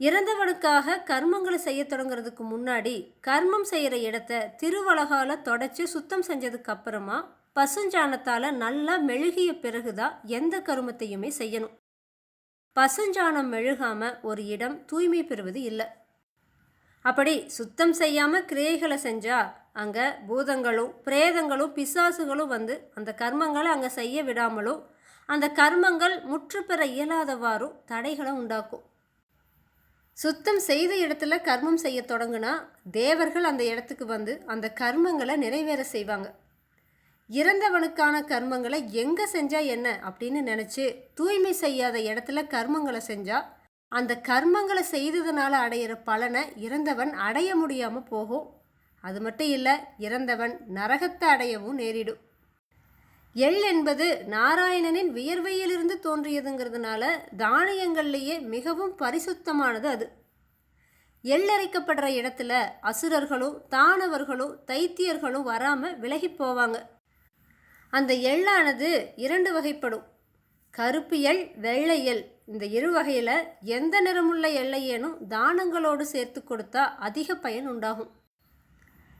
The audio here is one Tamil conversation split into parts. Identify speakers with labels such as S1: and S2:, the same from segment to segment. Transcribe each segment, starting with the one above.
S1: இறந்தவனுக்காக கர்மங்களை செய்ய தொடங்குறதுக்கு முன்னாடி கர்மம் செய்கிற இடத்த திருவலகால தொடச்சி சுத்தம் செஞ்சதுக்கு அப்புறமா பசுஞ்சாணத்தால் நல்லா மெழுகிய பிறகுதான் எந்த கருமத்தையுமே செய்யணும். பசுஞ்சாணம் மெழுகாமல் ஒரு இடம் தூய்மை பெறுவது இல்லை. அப்படி சுத்தம் செய்யாமல் கிரியைகளை செஞ்சால் அங்கே பூதங்களும் பிரேதங்களும் பிசாசுகளும் வந்து அந்த கர்மங்களை அங்கே செய்ய விடாமலும் அந்த கர்மங்கள் முற்று பெற இயலாதவாறும் தடைகளை உண்டாக்கும். சுத்தம் செய்த இடத்துல கர்மம் செய்ய தொடங்கினா தேவர்கள் அந்த இடத்துக்கு வந்து அந்த கர்மங்களை நிறைவேற செய்வாங்க. இறந்தவனுக்கான கர்மங்களை எங்கே செஞ்சால் என்ன அப்படின்னு நினச்சி தூய்மை செய்யாத இடத்துல கர்மங்களை செஞ்சால் அந்த கர்மங்களை செய்ததுனால அடையிற பலனை இறந்தவன் அடைய முடியாமல் போகும். அது மட்டும் இல்லை இறந்தவன் நரகத்தை அடையவும் நேரிடும். எள் என்பது நாராயணனின் வியர்வையிலிருந்து தோன்றியதுங்கிறதுனால தானியங்கள்லேயே மிகவும் பரிசுத்தமானது அது. எள்ளரைக்கப்படுற இடத்துல அசுரர்களும் தானவர்களும் தைத்தியர்களும் வராமல் விலகி போவாங்க. அந்த எள்ளானது இரண்டு வகைப்படும். கருப்பு எள் வெள்ளை எள். இந்த இரு வகையில் எந்த நிறமுள்ள எள்ளையேனும் தானங்களோடு சேர்த்து கொடுத்தா அதிக பயன் உண்டாகும்.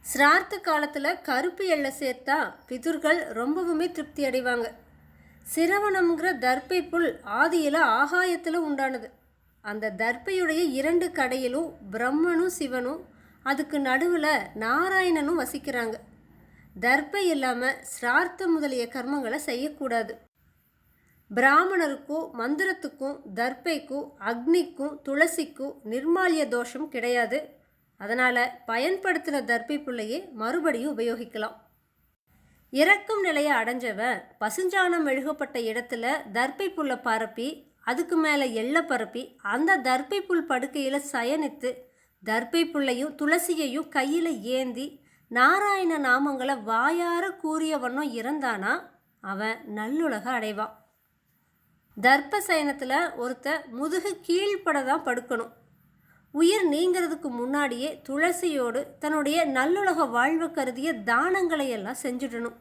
S1: சிரார்த்த காலத்தில் கருப்பு எள்ளை சேர்த்தா பிதுர்கள் ரொம்பவுமே திருப்தி அடைவாங்க. சிரவணம்ங்கிற தர்ப்பை புல் ஆதியில் ஆகாயத்தில் உண்டானது. அந்த தர்ப்பையுடைய இரண்டு கடையிலும் பிரம்மனும் சிவனும் அதுக்கு நடுவில் நாராயணனும் வசிக்கிறாங்க. தர்ப்பை இல்லாமல் சிரார்த்த முதலிய கர்மங்களை செய்யக்கூடாது. பிராமணருக்கும் மந்திரத்துக்கும் தர்ப்பைக்கும் அக்னிக்கும் துளசிக்கும் நிர்மாலிய தோஷம் கிடையாது. அதனால் பயன்படுத்தின தர்பி புள்ளையே மறுபடியும் உபயோகிக்கலாம். இறக்கும் நிலையை அடைஞ்சவன் பசுஞ்சாணம் மெழுகப்பட்ட இடத்துல தர்ப்பி புல்லை பரப்பி அதுக்கு மேலே எள்ளை பரப்பி அந்த தர்ப்பி புல் படுக்கையில் சயனித்து தர்ப்பி புல்லையும் துளசியையும் கையில் ஏந்தி நாராயண நாமங்களை வாயார கூறிய வண்ணம் இறந்தானா அவன் நல்லுலக அடைவான். தர்ப்ப சயனத்தில் ஒருத்த முதுகு கீழ்ப்பட தான் படுக்கணும். உயிர் நீங்கிறதுக்கு முன்னாடியே துளசியோடு தன்னுடைய நல்லுலக வாழ்வு கருதிய தானங்களை எல்லாம் செஞ்சிடணும்.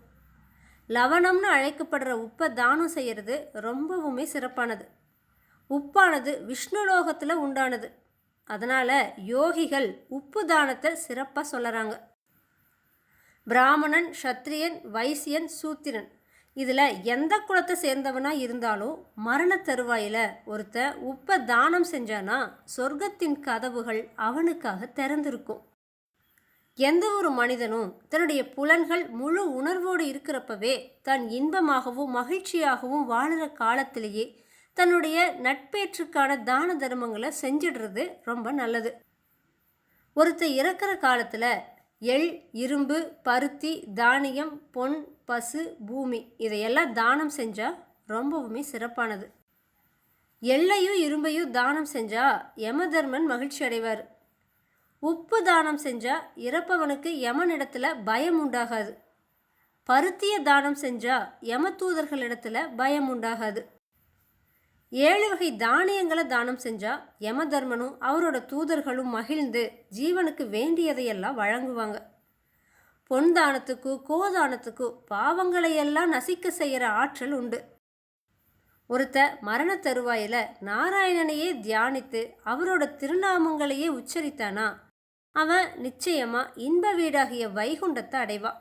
S1: லவணம்னு அழைக்கப்படுற உப்பை தானம் செய்கிறது ரொம்பவுமே சிறப்பானது. உப்பானது விஷ்ணு லோகத்தில் உண்டானது. அதனால் யோகிகள் உப்பு தானத்தை சிறப்பாக சொல்லுறாங்க. பிராமணன் சத்திரியன் வைசியன் சூத்திரன். இதில் எந்த குலத்தை சேர்ந்தவனாக இருந்தாலும் மரண தருவாயில் ஒருத்தன் உப்பை தானம் செஞ்சானா சொர்க்கத்தின் கதவுகள் அவனுக்காக திறந்திருக்கும். எந்த ஒரு மனிதனும் தன்னுடைய புலன்கள் முழு உணர்வோடு இருக்கிறப்பவே தன் இன்பமாகவும் மகிழ்ச்சியாகவும் வாழுற காலத்திலேயே தன்னுடைய நட்பேற்றுக்கான தான தர்மங்களை செஞ்சிடுறது ரொம்ப நல்லது. ஒருத்தர் இறக்கிற காலத்தில் எள் இரும்பு பருத்தி தானியம் பொன் பசு பூமி. இதையெல்லாம் தானம் செஞ்சால் ரொம்பவுமே சிறப்பானது. எள்ளையும் இரும்பையும் தானம் செஞ்சால் யமதர்மன் மகிழ்ச்சி அடைவார். உப்பு தானம் செஞ்சால் இறப்பவனுக்கு யமனிடத்தில் பயம் உண்டாகாது. பருத்திய தானம் செஞ்சால் யமதூதர்களிடத்தில் பயம் உண்டாகாது. ஏழு வகை தானியங்களை தானம் செஞ்சால் யமதர்மனும் அவரோட தூதர்களும் மகிழ்ந்து ஜீவனுக்கு வேண்டியதையெல்லாம் வழங்குவாங்க. பொன் தானத்துக்கும் கோதானத்துக்கும் பாவங்களை எல்லாம் நசிக்க செய்கிற ஆற்றல் உண்டு. ஒருத்த மரண தருவாயில் நாராயணனையே தியானித்து அவரோட திருநாமங்களையே உச்சரித்தானா? அவன் நிச்சயமா இன்ப வீடாகிய வைகுண்டத்தை அடைவான்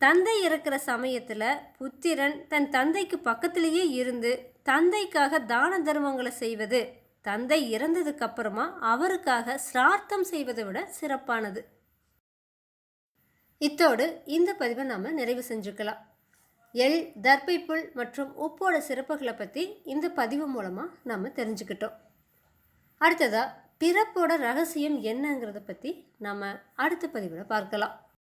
S1: தந்தை இருக்கிற சமயத்தில் புத்திரன் தன் தந்தைக்கு பக்கத்திலேயே இருந்து தந்தைக்காக தான தர்மங்களை செய்வது தந்தை இறந்ததுக்கு அப்புறமா அவருக்காக சிரார்த்தம் செய்வதை விட சிறப்பானது. இத்தோடு இந்த பதிவை நாம் நிறைவு செஞ்சுக்கலாம். எள் தர்பைப்புல் மற்றும் உப்போட சிறப்புகளை பற்றி இந்த பதிவு மூலமாக நாம் தெரிஞ்சுக்கிட்டோம். அடுத்ததாக பிறப்போட ரகசியம் என்னங்கிறத பற்றி நாம் அடுத்த பதிவில் பார்க்கலாம்.